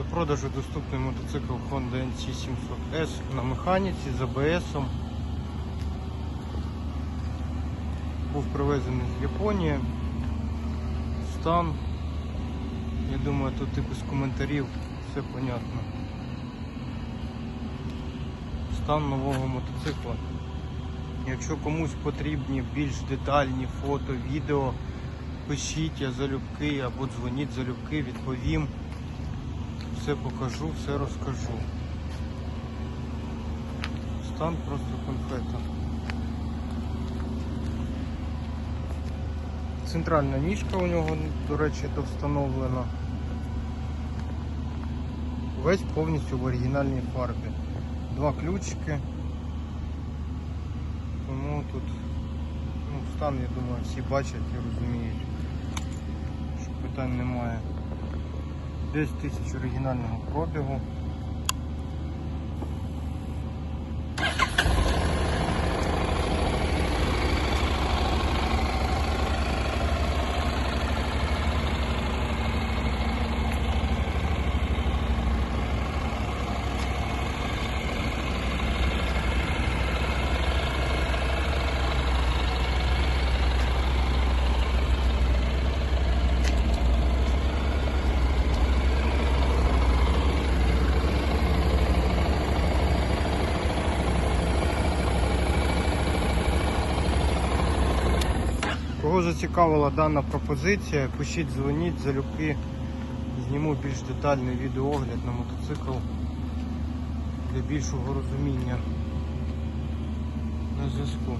До продажу доступний мотоцикл Honda NC700S на механіці з АБС. Був привезений з Японії. Стан. Я думаю, тут і без коментарів все понятно. Стан нового мотоцикла. Якщо комусь потрібні більш детальні фото, відео, пишіть я залюбки або дзвоніть залюбки, відповім. Все покажу, все розкажу. Стан просто конфета. Центральна ніжка у нього, до речі, довстановлена. Весь повністю в оригінальній фарбі. Два ключики. Тому тут ну, стан, я думаю, всі бачать і розуміють, що питань немає. Десь тисяч оригінального пробігу. Кого зацікавила дана пропозиція, пишіть, дзвоніть, залюбки. Зніму більш детальний відеоогляд на мотоцикл для більшого розуміння на зв'язку.